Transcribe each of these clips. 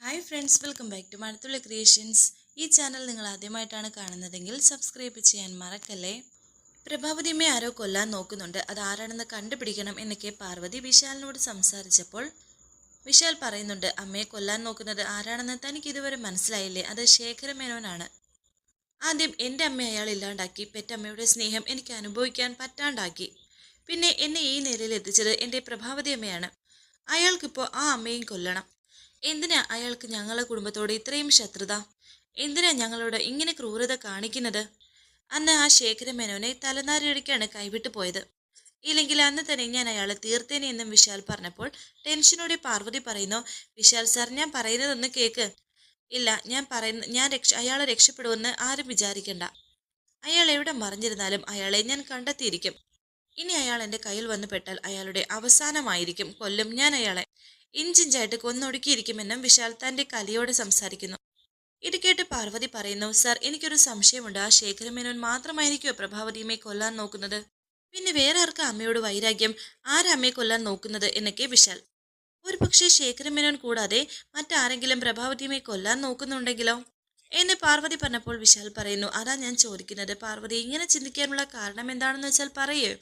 Hi friends welcome back to Mazhathulla creations ഈ channel നിങ്ങൾ ആദ്യമായിട്ടാണ് കാണുന്നതെങ്കിൽ സബ്സ്ക്രൈബ് ചെയ്യാൻ മറക്കല്ലേ? പ്രഭാവതിയമ്മയെ ആരോ കൊല്ലാൻ നോക്കുന്നുണ്ട്. അത് ആരാണെന്ന് കണ്ടുപിടിക്കണം എന്നൊക്കെ പാർവതി വിശാലിനോട് സംസാരിച്ചപ്പോൾ വിശാൽ പറയുന്നുണ്ട് അമ്മയെ കൊല്ലാൻ നോക്കുന്നത് ആരാണെന്ന് തനിക്ക് ഇതുവരെ മനസ്സിലായില്ലേ? അത് ശേഖരമേനോനാണ് ആദ്യം എന്റെ അമ്മ അയാൾ ഇല്ലാണ്ടാക്കി പെറ്റമ്മയുടെ സ്നേഹം എനിക്ക് അനുഭവിക്കാൻ പറ്റാണ്ടാക്കി. പിന്നെ എന്നെ ഈ നിലയിൽ എത്തിച്ചത് എന്റെ പ്രഭാവതി അമ്മയാണ്. അയാൾക്കിപ്പോൾ ആ അമ്മയും കൊല്ലണം. എന്തിനാ അയാൾക്ക് ഞങ്ങളെ കുടുംബത്തോട് ഇത്രയും ശത്രുത? എന്തിനാ ഞങ്ങളോട് ഇങ്ങനെ ക്രൂരത കാണിക്കുന്നത്? അന്ന് ആ ശേഖരമേനോനെ തലനാരിഴയ്ക്കാണ് കൈവിട്ടു പോയത്. ഇല്ലെങ്കിൽ അന്ന് തന്നെ ഞാൻ അയാളെ തീർത്തേനെ എന്നും വിശാൽ പറഞ്ഞപ്പോൾ ടെൻഷനോടെ പാർവതി പറയുന്നു വിശാൽ സാർ ഞാൻ പറയുന്നതൊന്ന് കേക്ക്. ഇല്ല ഞാൻ പറയുന്ന ഞാൻ രക്ഷ അയാളെ രക്ഷപ്പെടുമെന്ന് ആരും വിചാരിക്കണ്ട. അയാൾ എവിടെ മറിഞ്ഞിരുന്നാലും അയാളെ ഞാൻ കണ്ടെത്തിയിരിക്കും. ഇനി അയാൾ എന്റെ കയ്യിൽ വന്നു പെട്ടാൽ അയാളുടെ അവസാനമായിരിക്കും കൊല്ലും ഞാൻ അയാളെ. ഇഞ്ചിഞ്ചായിട്ട് കൊന്നൊടുക്കിയിരിക്കുമെന്നും വിശാൽ തന്റെ കലിയോട് സംസാരിക്കുന്നു. ഇത് കേട്ട് പാർവതി പറയുന്നു സർ എനിക്കൊരു സംശയമുണ്ട്. ആ ശേഖരമേനോൻ മാത്രമായിരിക്കുമോ പ്രഭാവതിയമ്മയെ കൊല്ലാൻ നോക്കുന്നത്? പിന്നെ വേറെ ആർക്കാ അമ്മയോട് വൈരാഗ്യം? ആരമ്മയെ കൊല്ലാൻ നോക്കുന്നത്? എന്നൊക്കെ വിശാൽ. ഒരു പക്ഷേ ശേഖരമേനോൻ കൂടാതെ മറ്റാരെങ്കിലും പ്രഭാവതിയമ്മയെ കൊല്ലാൻ നോക്കുന്നുണ്ടെങ്കിലോ? എന്നെ പാർവതി പറഞ്ഞപ്പോൾ വിശാൽ പറയുന്നു അതാ ഞാൻ ചോദിക്കുന്നത്. പാർവതി ഇങ്ങനെ ചിന്തിക്കാനുള്ള കാരണം എന്താണെന്ന് വെച്ചാൽ പറയേ.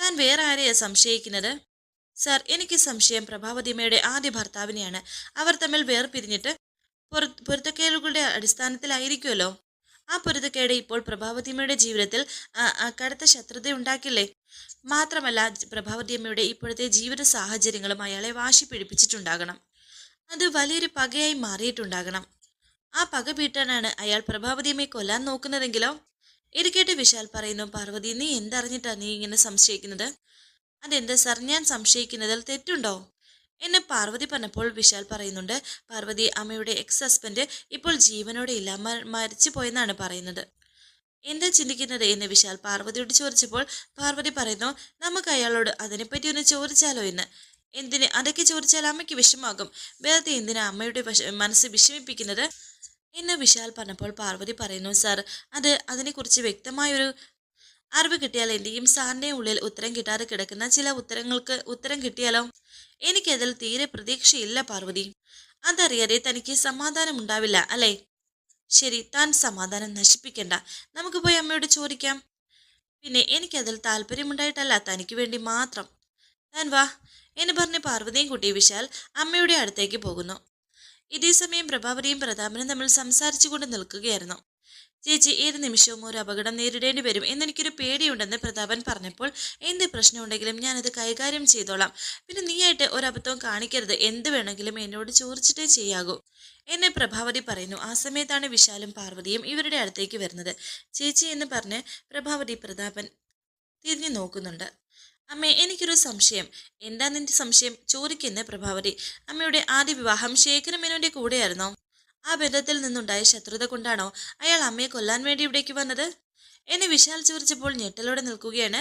താൻ വേറെ ആരെയാ സംശയിക്കുന്നത്? സർ എനിക്ക് സംശയം. പ്രഭാവതിമയുടെ ആദ്യ ഭർത്താവിനെയാണ്. അവർ തമ്മിൽ വേർപിരിഞ്ഞിട്ട് പൊറ പൊരുത്തക്കേടുകളുടെ അടിസ്ഥാനത്തിലായിരിക്കുമല്ലോ. ആ പൊരുത്തക്കേട് ഇപ്പോൾ പ്രഭാവതിയമ്മയുടെ ജീവിതത്തിൽ കടുത്ത ശത്രുത ഉണ്ടാക്കില്ലേ മാത്രമല്ല പ്രഭാവതിയമ്മയുടെ ഇപ്പോഴത്തെ ജീവിത സാഹചര്യങ്ങളും അയാളെ വാശി പിടിപ്പിച്ചിട്ടുണ്ടാകണം. അത് വലിയൊരു പകയായി മാറിയിട്ടുണ്ടാകണം. ആ പക വീട്ടാനാണ് അയാൾ പ്രഭാവതിയമ്മയെ കൊല്ലാൻ നോക്കുന്നതെങ്കിലോ? ഇത് കേട്ട് വിശാൽ പറയുന്നു. പാർവതി നീ എന്തറിഞ്ഞിട്ടാണ് നീ ഇങ്ങനെ സംശയിക്കുന്നത്? അതെന്താ സാർ? ഞാൻ സംശയിക്കുന്നതിൽ തെറ്റുണ്ടോ? എന്നെ പാർവതി പറഞ്ഞപ്പോൾ വിശാൽ പറയുന്നുണ്ട് പാർവതി അമ്മയുടെ എക്സ് ഹസ്ബൻഡ് ഇപ്പോൾ ജീവനോടെ ഇല്ല മരിച്ചു പോയെന്നാണ് പറയുന്നത്. എന്താ ചിന്തിക്കുന്നത്? എന്ന് വിശാൽ പാർവതിയോട് ചോദിച്ചപ്പോൾ പാർവതി പറയുന്നു നമുക്ക് അയാളോട് അതിനെപ്പറ്റി ഒന്ന് ചോദിച്ചാലോ എന്ന്. എന്തിന്? അതൊക്കെ ചോദിച്ചാൽ അമ്മയ്ക്ക് വിഷമാകും വെറുതെ എന്തിനാ അമ്മയുടെ മനസ്സ് വിഷമിപ്പിക്കുന്നത്? എന്ന് വിശാൽ പറഞ്ഞപ്പോൾ പാർവതി പറയുന്നു സാർ അത് അതിനെക്കുറിച്ച് വ്യക്തമായൊരു അറിവ് കിട്ടിയാൽ എന്റെയും സാറിന്റെയും ഉള്ളിൽ ഉത്തരം കിട്ടാതെ കിടക്കുന്ന ചില ഉത്തരങ്ങൾക്ക് ഉത്തരം കിട്ടിയാലോ? എനിക്കതിൽ തീരെ പ്രതീക്ഷയില്ല പാർവതി. അതറിയാതെ തനിക്ക് സമാധാനം ഉണ്ടാവില്ല അല്ലേ? ശരി താൻ സമാധാനം നശിപ്പിക്കണ്ട. നമുക്ക് പോയി അമ്മയോട് ചോദിക്കാം. പിന്നെ എനിക്കതിൽ താല്പര്യമുണ്ടായിട്ടല്ല തനിക്ക് വേണ്ടി മാത്രം. താൻ വാ എന്ന് പറഞ്ഞ് പാർവതിയും കുട്ടി വിശാൽ അമ്മയുടെ അടുത്തേക്ക് പോകുന്നു. ഇതേ സമയം പ്രഭാവതിയും പ്രതാപനും തമ്മിൽ സംസാരിച്ചുകൊണ്ട് നിൽക്കുകയായിരുന്നു. ചേച്ചി ഏത് നിമിഷവും ഒരു അപകടം നേരിടേണ്ടി വരും എന്നെനിക്കൊരു പേടിയുണ്ടെന്ന് പ്രതാപൻ പറഞ്ഞപ്പോൾ എന്ത് പ്രശ്നമുണ്ടെങ്കിലും ഞാനത് കൈകാര്യം ചെയ്തോളാം. പിന്നെ നീയായിട്ട് ഒരബദ്ധവും കാണിക്കരുത്. എന്ത് വേണമെങ്കിലും എന്നോട് ചോദിച്ചിട്ടേ ചെയ്യാകൂ. എന്നെ പ്രഭാവതി പറയുന്നു ആ സമയത്താണ് വിശാലും പാർവതിയും ഇവരുടെ അടുത്തേക്ക് വരുന്നത്. ചേച്ചി എന്ന് പറഞ്ഞ് പ്രഭാവതി പ്രതാപൻ തിരിഞ്ഞു നോക്കുന്നുണ്ട്. അമ്മേ എനിക്കൊരു സംശയം. എന്താ നിന്റെ സംശയം? ചോദിക്കുന്ന പ്രഭാവതി. അമ്മയുടെ ആദ്യ വിവാഹം ശേഖരമേനോന്റെ കൂടെയായിരുന്നോ? ആ ബന്ധത്തിൽ നിന്നുണ്ടായ ശത്രുത കൊണ്ടാണോ അയാൾ അമ്മയെ കൊല്ലാൻ വേണ്ടി ഇവിടേക്ക് വന്നത്? എന്നെ വിശാൽ ചോദിച്ചപ്പോൾ ഞെട്ടലോടെ നിൽക്കുകയാണ്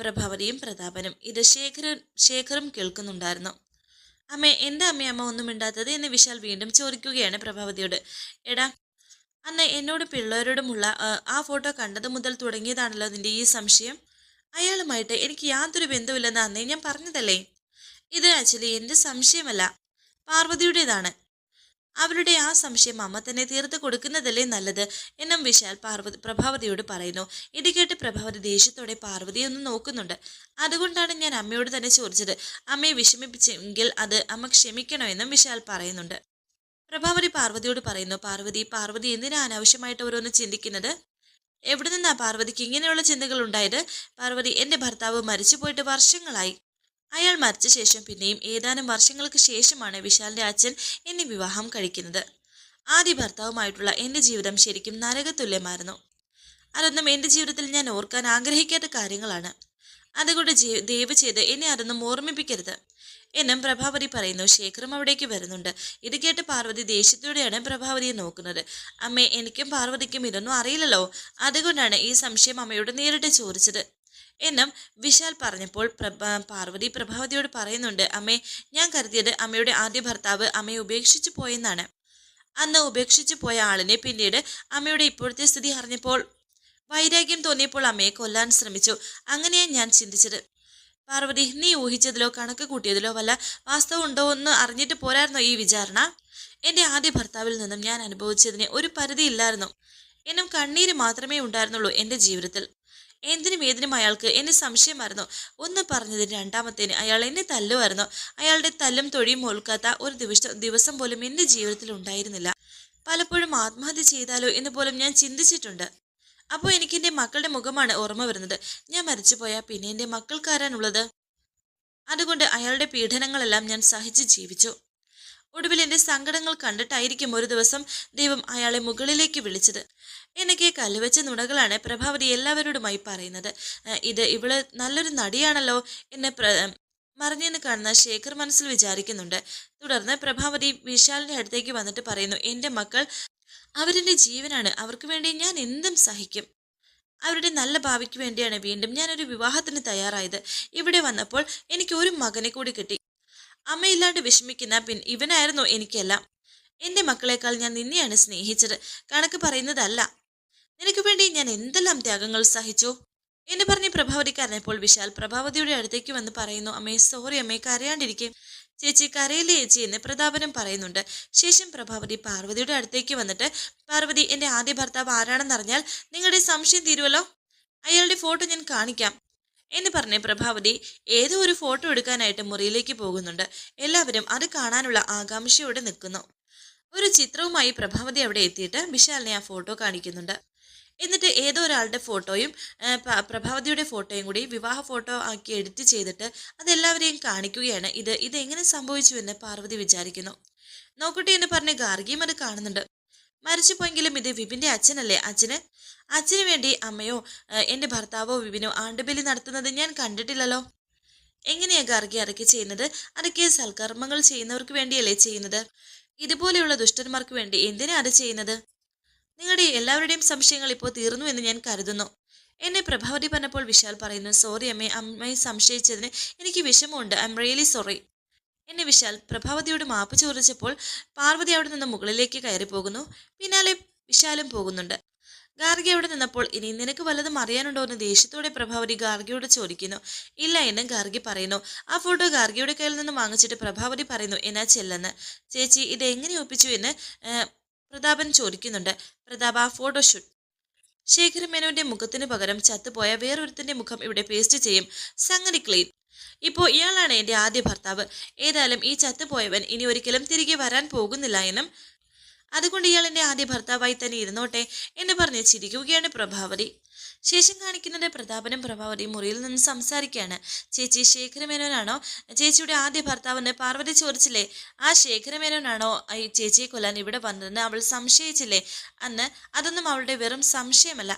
പ്രഭാവതിയും പ്രതാപനും. ഇത് ശേഖരൻ ശേഖറും കേൾക്കുന്നുണ്ടായിരുന്നു. അമ്മേ എന്റെ അമ്മയമ്മ അമ്മ ഒന്നും മിണ്ടാത്തത് എന്നെ വിശാൽ വീണ്ടും ചോദിക്കുകയാണ് പ്രഭാവതിയോട്. എടാ അന്ന് എന്നോട് പിള്ളേരോടുമുള്ള ആ ഫോട്ടോ കണ്ടത് മുതൽ തുടങ്ങിയതാണല്ലോ നിന്റെ ഈ സംശയം? അയാളുമായിട്ട് എനിക്ക് യാതൊരു ബന്ധമില്ലെന്ന് അന്നേ ഞാൻ പറഞ്ഞതല്ലേ? ഇത് ആക്ച്വലി എന്റെ സംശയമല്ല. പാർവതിയുടേതാണ്. അവരുടെ ആ സംശയം അമ്മ തന്നെ തീർത്ത് കൊടുക്കുന്നതല്ലേ നല്ലത് എന്നും വിശാൽ പാർവതി പ്രഭാവതിയോട് പറയുന്നു. ഇത് കേട്ട് പ്രഭാവതി ദേഷ്യത്തോടെ പാർവതിയെ ഒന്ന് നോക്കുന്നുണ്ട്. അതുകൊണ്ടാണ് ഞാൻ അമ്മയോട് തന്നെ ചോദിച്ചത്. അമ്മയെ വിഷമിപ്പിച്ചെങ്കിൽ അത് അമ്മ ക്ഷമിക്കണമെന്നും വിശാൽ പറയുന്നുണ്ട്. പ്രഭാവതി പാർവതിയോട് പറയുന്നു പാർവതി പാർവതി എന്തിനാ അനാവശ്യമായിട്ട് ഓരോന്ന് ചിന്തിക്കുന്നത്? എവിടെ നിന്നാ പാർവതിക്ക് ഇങ്ങനെയുള്ള ചിന്തകൾ ഉണ്ടായത്? പാർവതി എന്റെ ഭർത്താവ് മരിച്ചുപോയിട്ട് വർഷങ്ങളായി. അയാൾ മരിച്ച ശേഷം പിന്നെയും ഏതാനും വർഷങ്ങൾക്ക് ശേഷമാണ് വിശാലിന്റെ അച്ഛൻ എന്നെ വിവാഹം കഴിക്കുന്നത്. ആദ്യ ഭർത്താവുമായിട്ടുള്ള എന്റെ ജീവിതം ശരിക്കും നരകതുല്യമായിരുന്നു. അതൊന്നും എന്റെ ജീവിതത്തിൽ ഞാൻ ഓർക്കാൻ ആഗ്രഹിക്കാത്ത കാര്യങ്ങളാണ്. അതുകൊണ്ട് ജീ- ദയവ് ചെയ്ത് എന്നെ അതൊന്നും ഓർമ്മിപ്പിക്കരുത്. എന്നും പ്രഭാവതി പറയുന്നു ശേഖരം അവിടേക്ക് വരുന്നുണ്ട്. ഇത് കേട്ട് പാർവതി ദേഷ്യത്തോടെയാണ് പ്രഭാവതിയെ നോക്കുന്നത്. അമ്മേ എനിക്കും പാർവതിക്കും ഇതൊന്നും അറിയില്ലല്ലോ. അതുകൊണ്ടാണ് ഈ സംശയം അമ്മയോട് നേരിട്ട് ചോദിച്ചത്. എന്നും വിശാൽ പറഞ്ഞപ്പോൾ പാർവതി പ്രഭാവതിയോട് പറയുന്നുണ്ട് അമ്മേ ഞാൻ കരുതിയത് അമ്മയുടെ ആദ്യ ഭർത്താവ് അമ്മയെ ഉപേക്ഷിച്ചു പോയെന്നാണ്. അന്ന് ഉപേക്ഷിച്ചു പോയ ആളിനെ പിന്നീട് അമ്മയുടെ ഇപ്പോഴത്തെ സ്ഥിതി അറിഞ്ഞപ്പോൾ വൈരാഗ്യം തോന്നിയപ്പോൾ അമ്മയെ കൊല്ലാൻ ശ്രമിച്ചു. അങ്ങനെയാണ് ഞാൻ ചിന്തിച്ചത്. പാർവതി നീ ഊഹിച്ചതിലോ കണക്ക് കൂട്ടിയതിലോ വല്ല വാസ്തവം ഉണ്ടോ എന്ന് അറിഞ്ഞിട്ട് പോരായിരുന്നോ ഈ വിചാരണ? എന്റെ ആദ്യ ഭർത്താവിൽ നിന്നും ഞാൻ അനുഭവിച്ചതിന് ഒരു പരിധിയില്ലായിരുന്നു. എന്നും കണ്ണീര് മാത്രമേ ഉണ്ടായിരുന്നുള്ളൂ എന്റെ ജീവിതത്തിൽ. എന്തിനും ഏതിനും അയാൾക്ക് എന്നെ സംശയമായിരുന്നു. ഒന്ന് പറഞ്ഞതിന് രണ്ടാമത്തേന് അയാൾ എന്നെ തല്ലുമായിരുന്നു. അയാളുടെ തല്ലും തൊഴിയും ഓൽക്കാത്ത ഒരു ദിവസം ദിവസം പോലും എന്റെ ജീവിതത്തിൽ ഉണ്ടായിരുന്നില്ല. പലപ്പോഴും ആത്മഹത്യ ചെയ്താലോ എന്ന് പോലും ഞാൻ ചിന്തിച്ചിട്ടുണ്ട്. അപ്പോൾ എനിക്ക് എന്റെ മക്കളുടെ മുഖമാണ് ഓർമ്മ വരുന്നത്. ഞാൻ മരിച്ചുപോയാൽ പിന്നെ എന്റെ മക്കൾക്കാരാനുള്ളത് അതുകൊണ്ട് അയാളുടെ പീഡനങ്ങളെല്ലാം ഞാൻ സഹിച്ച് ജീവിച്ചു. ഒടുവിൽ എന്റെ സങ്കടങ്ങൾ കണ്ടിട്ടായിരിക്കും ഒരു ദിവസം ദൈവം അയാളെ മുകളിലേക്ക് വിളിച്ചത്. എനിക്ക് കല്ലുവെച്ച നുണകളാണ് പ്രഭാവതി എല്ലാവരോടുമായി പറയുന്നത്. ഇത് ഇവൾ നല്ലൊരു നടിയാണല്ലോ എന്നെ മറിഞ്ഞെന്ന് കാണുന്ന ശേഖർ മനസ്സിൽ വിചാരിക്കുന്നുണ്ട്. തുടർന്ന് പ്രഭാവതി വിശാലിന്റെ അടുത്തേക്ക് വന്നിട്ട് പറയുന്നു എന്റെ മക്കൾ അവരെന്റെ ജീവനാണ്. അവർക്ക് വേണ്ടി ഞാൻ എന്തും സഹിക്കും. അവരുടെ നല്ല ഭാവിക്ക് വേണ്ടിയാണ് വീണ്ടും ഞാനൊരു വിവാഹത്തിന് തയ്യാറായത്. ഇവിടെ വന്നപ്പോൾ എനിക്ക് ഒരു മകനെ കൂടി കിട്ടി. അമ്മയില്ലാണ്ട് വിഷമിക്കുന്ന പിൻ ഇവനായിരുന്നു എനിക്കെല്ലാം. എന്റെ മക്കളെക്കാൾ ഞാൻ നിന്നെയാണ് സ്നേഹിച്ചത്. കണക്ക് പറയുന്നതല്ല. നിനക്ക് വേണ്ടി ഞാൻ എന്തെല്ലാം ത്യാഗങ്ങൾ സഹിച്ചു? എന്ന് പറഞ്ഞ് പ്രഭാവതി കരഞ്ഞപ്പോൾ വിശാൽ പ്രഭാവതിയുടെ അടുത്തേക്ക് വന്ന് പറയുന്നു അമ്മേ സോറി അമ്മേ കരയാണ്ടിരിക്കെ. ചേച്ചി കരയിലെ ചേച്ചി? എന്ന് പ്രതാപനം പറയുന്നുണ്ട്. ശേഷം പ്രഭാവതി പാർവതിയുടെ അടുത്തേക്ക് വന്നിട്ട് പാർവതി എന്റെ ആദ്യ ഭർത്താവ് ആരാണെന്നറിഞ്ഞാൽ നിങ്ങളുടെ സംശയം തീരുമല്ലോ അയാളുടെ ഫോട്ടോ ഞാൻ കാണിക്കാം. എന്ന് പറഞ്ഞ് പ്രഭാവതി ഏതോ ഒരു ഫോട്ടോ എടുക്കാനായിട്ട് മുറിയിലേക്ക് പോകുന്നുണ്ട്. എല്ലാവരും അത് കാണാനുള്ള ആകാംക്ഷയോടെ നിൽക്കുന്നു. ഒരു ചിത്രവുമായി പ്രഭാവതി അവിടെ എത്തിയിട്ട് വിശാലിനെ ആ ഫോട്ടോ കാണിക്കുന്നുണ്ട്. എന്നിട്ട് ഏതോ ഒരാളുടെ ഫോട്ടോയും പ്രഭാവതിയുടെ ഫോട്ടോയും കൂടി വിവാഹ ഫോട്ടോ ആക്കി എഡിറ്റ് ചെയ്തിട്ട് അതെല്ലാവരെയും കാണിക്കുകയാണ്. ഇത് ഇതെങ്ങനെ സംഭവിച്ചു എന്ന് പാർവതി വിചാരിക്കുന്നു. നോക്കട്ടെ എന്ന് പറഞ്ഞ് ഗാർഗിയും അത് കാണുന്നുണ്ട്. മരിച്ചുപോയെങ്കിലും ഇത് വിപിന്റെ അച്ഛനല്ലേ? അച്ഛന് അച്ഛന് വേണ്ടി അമ്മയോ എന്റെ ഭർത്താവോ വിപിനോ ആണ്ടുബലി നടത്തുന്നത് ഞാൻ കണ്ടിട്ടില്ലല്ലോ. എങ്ങനെയാ ഗാർഗി അതൊക്കെ ചെയ്യുന്നത്? അതൊക്കെ സൽക്കർമ്മങ്ങൾ ചെയ്യുന്നവർക്ക് വേണ്ടിയല്ലേ ചെയ്യുന്നത്? ഇതുപോലെയുള്ള ദുഷ്ടന്മാർക്ക് വേണ്ടി എന്തിനാ അത് ചെയ്യുന്നത്? നിങ്ങളുടെ എല്ലാവരുടെയും സംശയങ്ങൾ ഇപ്പോൾ തീർന്നു എന്ന് ഞാൻ കരുതുന്നു. എന്നെ പ്രഭാവതി പറഞ്ഞപ്പോൾ വിശാൽ പറയുന്നു സോറി അമ്മേ അമ്മയെ സംശയിച്ചതിന് എനിക്ക് വിഷമമുണ്ട്. ഐ എം റിയലി സോറി എന്നെ വിശാൽ പ്രഭാവതിയോട് മാപ്പ് ചോദിച്ചപ്പോൾ പാർവതി അവിടെ നിന്ന് മുകളിലേക്ക് കയറി പോകുന്നു. പിന്നാലെ വിശാലും പോകുന്നുണ്ട്. ഗാർഗി അവിടെ നിന്നപ്പോൾ ഇനി നിനക്ക് വല്ലതും അറിയാനുണ്ടോ? എന്ന് ദേഷ്യത്തോടെ പ്രഭാവതി ഗാർഗിയോട് ചോദിക്കുന്നു. ഇല്ല എന്ന് ഗാർഗി പറയുന്നു. ആ ഫോട്ടോ ഗാർഗിയുടെ കയ്യിൽ നിന്ന് വാങ്ങിച്ചിട്ട് പ്രഭാവതി പറയുന്നു എന്നാ ചെല്ലെന്ന്. ചേച്ചി ഇത് എങ്ങനെ ഒപ്പിച്ചു? എന്ന് പ്രതാപൻ ചോദിക്കുന്നുണ്ട്. പ്രതാപ ഫോട്ടോഷൂട്ട് ശേഖര മേനോന്റെ മുഖത്തിന് പകരം ചത്തുപോയ വേറൊരുത്തിന്റെ മുഖം ഇവിടെ പേസ്റ്റ് ചെയ്യും സംഗതി ക്ലീൻ ഇപ്പോൾ ഇയാളാണ് എന്റെ ആദ്യ ഭർത്താവ്. ഏതായാലും ഈ ചത്തുപോയവൻ ഇനി ഒരിക്കലും തിരികെ വരാൻ പോകുന്നില്ല എന്നും അതുകൊണ്ട് ഇയാൾ എന്റെ ആദ്യ ഭർത്താവായി തന്നെ ഇരുന്നോട്ടെ എന്ന് പറഞ്ഞ് ചിരിക്കുകയാണ് പ്രഭാവതി. ശേഷം കാണിക്കുന്നത് പ്രതാപനും പ്രഭാവതി മുറിയിൽ നിന്ന് സംസാരിക്കുകയാണ്. ചേച്ചി ശേഖരമേനോനാണോ? ചേച്ചിയുടെ ആദ്യ ഭർത്താവെന്ന് പാർവതി ചോദിച്ചില്ലേ? ആ ശേഖരമേനോനാണോ? ഈ ചേച്ചിയെ കൊല്ലാൻ ഇവിടെ വന്നതെന്ന് അവൾ സംശയിച്ചില്ലേ? അന്ന് അതൊന്നും അവളുടെ വെറും സംശയമല്ല.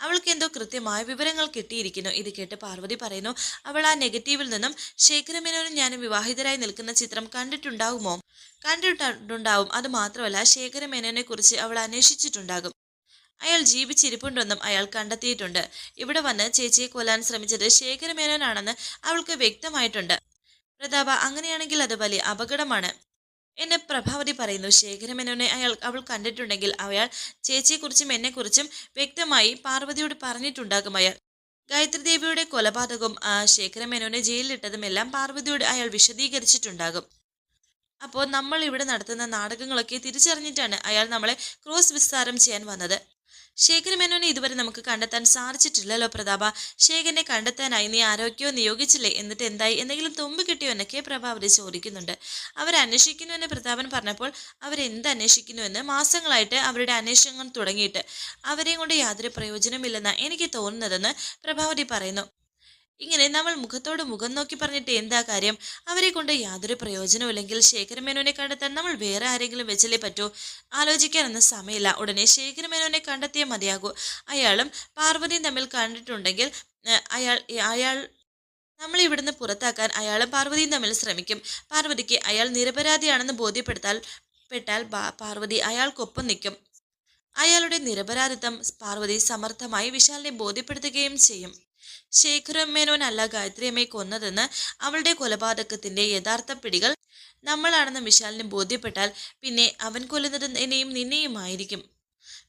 അവൾക്ക് എന്തോ കൃത്യമായ വിവരങ്ങൾ കിട്ടിയിരിക്കുന്നു. ഇത് കേട്ട് പാർവതി പറയുന്നു അവൾ ആ നെഗറ്റീവിൽ നിന്നും ശേഖരമേനോനും ഞാനും വിവാഹിതരായി നിൽക്കുന്ന ചിത്രം കണ്ടിട്ടുണ്ടാകുമോ കണ്ടിട്ടുണ്ടാവും. അത് മാത്രമല്ല ശേഖരമേനോനെ കുറിച്ച് അവൾ അന്വേഷിച്ചിട്ടുണ്ടാകും. അയാൾ ജീവിച്ചിരിപ്പുണ്ടെന്നും അയാൾ കണ്ടെത്തിയിട്ടുണ്ട്. ഇവിടെ വന്ന് ചേച്ചിയെ കൊല്ലാൻ ശ്രമിച്ചത് ശേഖരമേനോനാണെന്ന് അവൾക്ക് വ്യക്തമായിട്ടുണ്ട്. പ്രതാപ അങ്ങനെയാണെങ്കിൽ അത് വലിയ അപകടമാണ്. എന്നെ പ്രഭാവതി പറയുന്നു. ശേഖരമേനോനെ അയാൾ അവൾ കണ്ടിട്ടുണ്ടെങ്കിൽ അയാൾ ചേച്ചിയെക്കുറിച്ചും എന്നെക്കുറിച്ചും വ്യക്തമായി പാർവതിയോട് പറഞ്ഞിട്ടുണ്ടാകും അയാൾ. ഗായത്രി ദേവിയുടെ കൊലപാതകവും ആ ശേഖരമേനോനെ ജയിലിലിട്ടതുമെല്ലാം പാർവതിയോട് അയാൾ വിശദീകരിച്ചിട്ടുണ്ടാകും. അപ്പോൾ നമ്മൾ ഇവിടെ നടത്തുന്ന നാടകങ്ങളൊക്കെ തിരിച്ചറിഞ്ഞിട്ടാണ് അയാൾ നമ്മളെ ക്രോസ് വിസ്താരം ചെയ്യാൻ വന്നത്. ശേഖര മേനോനെ ഇതുവരെ നമുക്ക് കണ്ടെത്താൻ സാധിച്ചിട്ടില്ലല്ലോ പ്രതാപ. ശേഖരനെ കണ്ടെത്താനായി നീ ആരോഗ്യോ നിയോഗിച്ചില്ലേ? എന്നിട്ട് എന്തായി? എന്തെങ്കിലും തുമ്പ് കിട്ടിയോ എന്നൊക്കെ പ്രഭാവതി ചോദിക്കുന്നുണ്ട്. അവരന്വേഷിക്കുന്നുവെന്ന് പ്രതാപൻ പറഞ്ഞപ്പോൾ അവരെന്ത് അന്വേഷിക്കുന്നുവെന്ന് മാസങ്ങളായിട്ട് അവരുടെ അന്വേഷണം തുടങ്ങിയിട്ട്. അവരെയും കൊണ്ട് യാതൊരു പ്രയോജനമില്ലെന്നാണ് എനിക്ക് തോന്നുന്നതെന്ന് പ്രഭാവതി പറയുന്നു. ഇങ്ങനെ നമ്മൾ മുഖത്തോട് മുഖം നോക്കി പറഞ്ഞിട്ട് എന്താ കാര്യം? അവരെ കൊണ്ട് യാതൊരു പ്രയോജനമില്ലെങ്കിൽ ശേഖരമേനോനെ കണ്ടെത്താൻ നമ്മൾ വേറെ ആരെങ്കിലും വെച്ചല്ലേ പറ്റൂ? ആലോചിക്കാനൊന്നും സമയമില്ല. ഉടനെ ശേഖരമേനോനെ കണ്ടെത്തിയേ മതിയാകൂ. അയാളും പാർവതിയും തമ്മിൽ കണ്ടിട്ടുണ്ടെങ്കിൽ അയാൾ അയാൾ നമ്മളെ ഇവിടുന്ന് പുറത്താക്കാൻ അയാളും പാർവതിയും തമ്മിൽ ശ്രമിക്കും. പാർവതിക്ക് അയാൾ നിരപരാധിയാണെന്ന് ബോധ്യപ്പെടുത്താൽ പെട്ടാൽ പാർവതി അയാൾക്കൊപ്പം നിൽക്കും. അയാളുടെ നിരപരാധിത്വം പാർവതി സമർത്ഥമായി വിശാലിനെ ബോധ്യപ്പെടുത്തുകയും ചെയ്യും. ശേഖരം അല്ല ഗായത്രിയമ്മയെ കൊന്നതെന്ന് അവളുടെ കൊലപാതകത്തിന്റെ യഥാർത്ഥ പിടികൾ നമ്മളാണെന്ന് വിശാലിന് ബോധ്യപ്പെട്ടാൽ പിന്നെ അവൻ കൊല്ലുന്നത് എന്നെയും നിന്നെയുമായിരിക്കും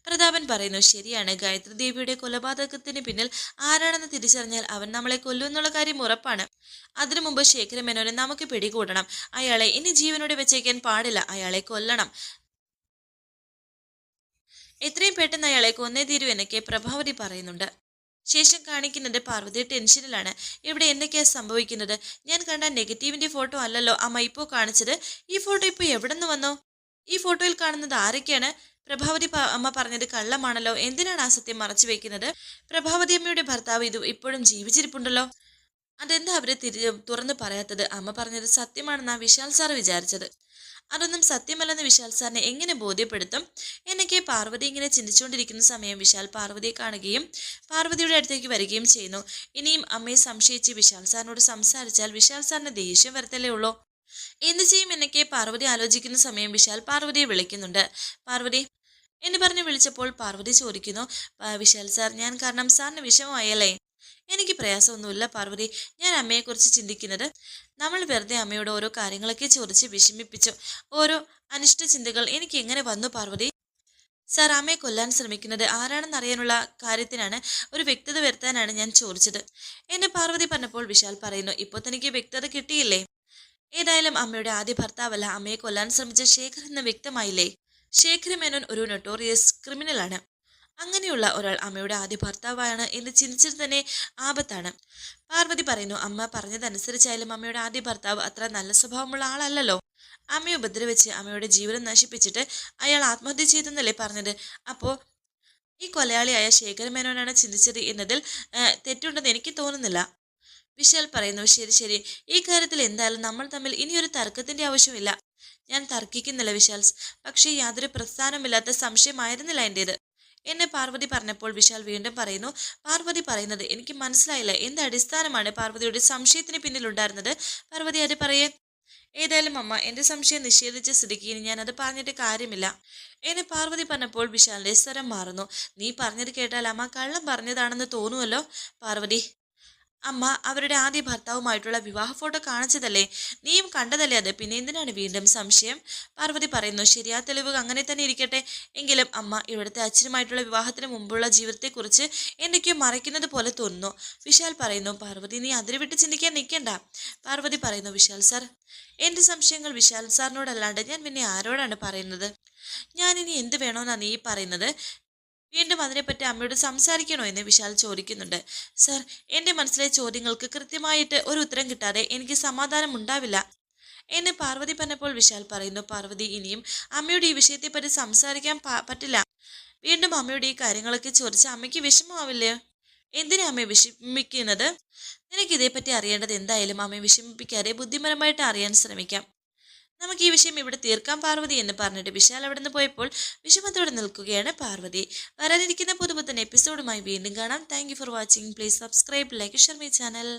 പ്രതാപൻ പറയുന്നു ശരിയാണ് ഗായത്രി ദേവിയുടെ കൊലപാതകത്തിന് പിന്നിൽ ആരാണെന്ന് തിരിച്ചറിഞ്ഞാൽ അവൻ നമ്മളെ കൊല്ലുമെന്നുള്ള കാര്യം ഉറപ്പാണ്. അതിനു മുമ്പ് ശേഖര മേനോനെ നമുക്ക് പിടികൂടണം. അയാളെ ഇനി ജീവനോടെ വെച്ചേക്കാൻ പാടില്ല. അയാളെ കൊല്ലണം. എത്രയും പെട്ടെന്ന് അയാളെ കൊന്നേ തീരൂ എന്നൊക്കെ പ്രഭാവതി പറയുന്നുണ്ട്. ശേഷം കാണിക്കുന്നത് പാർവതി ടെൻഷനിലാണ്. ഇവിടെ എന്തൊക്കെയാണ് സംഭവിക്കുന്നത്? ഞാൻ കണ്ട നെഗറ്റീവിന്റെ ഫോട്ടോ അല്ലല്ലോ അമ്മ ഇപ്പോൾ കാണിച്ചത്. ഈ ഫോട്ടോ ഇപ്പോൾ എവിടെ നിന്ന് വന്നോ? ഈ ഫോട്ടോയിൽ കാണുന്നത് ആരൊക്കെയാണ്? പ്രഭാവതി അമ്മ പറഞ്ഞത് കള്ളമാണല്ലോ. എന്തിനാണ് ആ സത്യം മറച്ചു വെക്കുന്നത്? പ്രഭാവതി അമ്മയുടെ ഭർത്താവ് ഇത് ഇപ്പോഴും ജീവിച്ചിരിപ്പുണ്ടല്ലോ. അതെന്താ അവരെ തിരി തുറന്നു പറയാത്തത്? അമ്മ പറഞ്ഞത് സത്യമാണെന്നാണ് വിശാൽ സാർ വിചാരിച്ചത്. അതൊന്നും സത്യമല്ലെന്ന് വിശാൽ സാറിനെ എങ്ങനെ ബോധ്യപ്പെടുത്തും? എന്നൊക്കെ പാർവതി ഇങ്ങനെ ചിന്തിച്ചുകൊണ്ടിരിക്കുന്ന സമയം വിശാൽ പാർവതിയെ കാണുകയും പാർവതിയുടെ അടുത്തേക്ക് വരികയും ചെയ്യുന്നു. ഇനിയും അമ്മയെ സംശയിച്ച് വിശാൽ സാറിനോട് സംസാരിച്ചാൽ വിശാൽ സാറിന് ദേഷ്യം വരത്തല്ലേ ഉള്ളൂ? എന്ത് ചെയ്യും എന്നൊക്കെ പാർവതി ആലോചിക്കുന്ന സമയം വിശാൽ പാർവതിയെ വിളിക്കുന്നുണ്ട്. പാർവതി എന്ന് പറഞ്ഞ് വിളിച്ചപ്പോൾ പാർവതി ചോദിക്കുന്നു വിശാൽ സാർ ഞാൻ കാരണം സാറിന് വിഷമമായല്ലേ? എനിക്ക് പ്രയാസമൊന്നുമില്ല പാർവതി. ഞാൻ അമ്മയെക്കുറിച്ച് ചിന്തിക്കുന്നത്. നമ്മൾ വെറുതെ അമ്മയോട് ഓരോ കാര്യങ്ങളൊക്കെ ചോദിച്ച് വിഷമിപ്പിച്ചു. ഓരോ അനിഷ്ട ചിന്തകൾ എനിക്ക് എങ്ങനെ വന്നു പാർവതി? സാർ അമ്മയെ കൊല്ലാൻ ശ്രമിക്കുന്നത് ആരാണെന്ന് അറിയാനുള്ള കാര്യത്തിനാണ് ഒരു വ്യക്തത വരുത്താനാണ് ഞാൻ ചോദിച്ചത്. എന്നെ പാർവതി പറഞ്ഞപ്പോൾ വിശാൽ പറയുന്നു ഇപ്പോൾ തനിക്ക് വ്യക്തത കിട്ടിയില്ലേ? ഏതായാലും അമ്മയുടെ ആദ്യ ഭർത്താവല്ല അമ്മയെ കൊല്ലാൻ ശ്രമിച്ച ശേഖർ എന്ന് വ്യക്തമായില്ലേ? ശേഖർ മേനോൻ ഒരു നൊട്ടോറിയസ് ക്രിമിനലാണ് അങ്ങനെയുള്ള ഒരാൾ അമ്മയുടെ ആദ്യ ഭർത്താവാണ് എന്ന് ചിന്തിച്ചത് തന്നെ ആപത്താണ്. പാർവതി പറയുന്നു അമ്മ പറഞ്ഞതനുസരിച്ചായാലും അമ്മയുടെ ആദ്യ ഭർത്താവ് അത്ര നല്ല സ്വഭാവമുള്ള ആളല്ലല്ലോ. അമ്മയെ ഉപദ്രവിച്ച് അമ്മയുടെ ജീവനം നശിപ്പിച്ചിട്ട് അയാൾ ആത്മഹത്യ ചെയ്തെന്നല്ലേ പറഞ്ഞത്? അപ്പോൾ ഈ കൊലയാളിയായ ശേഖരമേനോനാണ് ചിന്തിച്ചത് എന്നതിൽ തെറ്റുണ്ടെന്ന് എനിക്ക് തോന്നുന്നില്ല. വിശാൽ പറയുന്നു ശരി ശരി. ഈ കാര്യത്തിൽ എന്തായാലും നമ്മൾ തമ്മിൽ ഇനിയൊരു തർക്കത്തിന്റെ ആവശ്യമില്ല. ഞാൻ തർക്കിക്കുന്നില്ല വിശാൽസ് പക്ഷേ യാതൊരു പ്രസ്ഥാനമില്ലാത്ത സംശയമായിരുന്നില്ല എന്റേത്. എന്നെ പാർവതി പറഞ്ഞപ്പോൾ വിശാൽ വീണ്ടും പറയുന്നു പാർവതി പറയുന്നത് എനിക്ക് മനസ്സിലായില്ല. എന്ത് അടിസ്ഥാനമാണ് പാർവതിയുടെ സംശയത്തിന് പിന്നിലുണ്ടായിരുന്നത്? പാർവതി അത് പറയേ ഏതായാലും അമ്മ എന്റെ സംശയം നിഷേധിച്ച സ്ഥിതിക്ക് ഇനി ഞാൻ അത് പറഞ്ഞിട്ട് കാര്യമില്ല. എന്നെ പാർവതി പറഞ്ഞപ്പോൾ വിശാലിന്റെ സ്വരം മാറുന്നു നീ പറഞ്ഞത് കേട്ടാൽ അമ്മ കള്ളം പറഞ്ഞതാണെന്ന് തോന്നുമല്ലോ പാർവതി അമ്മ അവരുടെ ആദ്യ ഭർത്താവുമായിട്ടുള്ള വിവാഹ ഫോട്ടോ കാണിച്ചതല്ലേ? നീയും കണ്ടതല്ലേ അത്? പിന്നെ എന്തിനാണ് വീണ്ടും സംശയം? പാർവതി പറയുന്നു ശരിയാ തെളിവ് അങ്ങനെ തന്നെ ഇരിക്കട്ടെ. എങ്കിലും അമ്മ ഇവിടുത്തെ അച്ഛനുമായിട്ടുള്ള വിവാഹത്തിന് മുമ്പുള്ള ജീവിതത്തെക്കുറിച്ച് എന്തൊക്കെയോ മറയ്ക്കുന്നത് പോലെ തോന്നുന്നു. വിശാൽ പറയുന്നു പാർവതി നീ അതിരെ വിട്ട് ചിന്തിക്കാൻ നിൽക്കണ്ട. പാർവതി പറയുന്നു വിശാൽ സാർ എന്റെ സംശയങ്ങൾ വിശാൽ സാറിനോടല്ലാണ്ട് ഞാൻ പിന്നെ ആരോടാണ് പറയുന്നത്? ഞാനിനി എന്ത് വേണമെന്നാ നീ പറയുന്നത്? വീണ്ടും അതിനെപ്പറ്റി അമ്മയോട് സംസാരിക്കണോ എന്ന് വിശാൽ ചോദിക്കുന്നുണ്ട്. സർ എന്റെ മനസ്സിലെ ചോദ്യങ്ങൾക്ക് കൃത്യമായിട്ട് ഒരു ഉത്തരം കിട്ടാതെ എനിക്ക് സമാധാനം ഉണ്ടാവില്ല. എന്നെ പാർവതി പറഞ്ഞപ്പോൾ വിശാൽ പറയുന്നു പാർവതി ഇനിയും അമ്മയോട് ഈ വിഷയത്തെപ്പറ്റി സംസാരിക്കാൻ പറ്റില്ല. വീണ്ടും അമ്മയോട് ഈ കാര്യങ്ങളൊക്കെ ചോദിച്ച് അമ്മയ്ക്ക് വിഷമമാവില്ലേ? എന്തിനാ അമ്മയെ വിഷമിക്കുന്നത് നിനക്ക് ഇതേപ്പറ്റി അറിയേണ്ടത് എന്തായാലും അമ്മയെ വിഷമിപ്പിക്കാതെ ബുദ്ധിപരമായിട്ട് അറിയാൻ ശ്രമിക്കാം. നമുക്ക് ഈ വിഷയം ഇവിടെ തീർക്കാം പാർവതി എന്ന് പറഞ്ഞിട്ട് വിശാൽ അവിടെ നിന്ന് പോയപ്പോൾ വിഷമത്തോടെ നിൽക്കുകയാണ് പാർവതി. വരാനിരിക്കുന്ന പുതുപുത്തൻ എപ്പിസോഡുമായി വീണ്ടും കാണാം. Thank for watching please subscribe like share my channel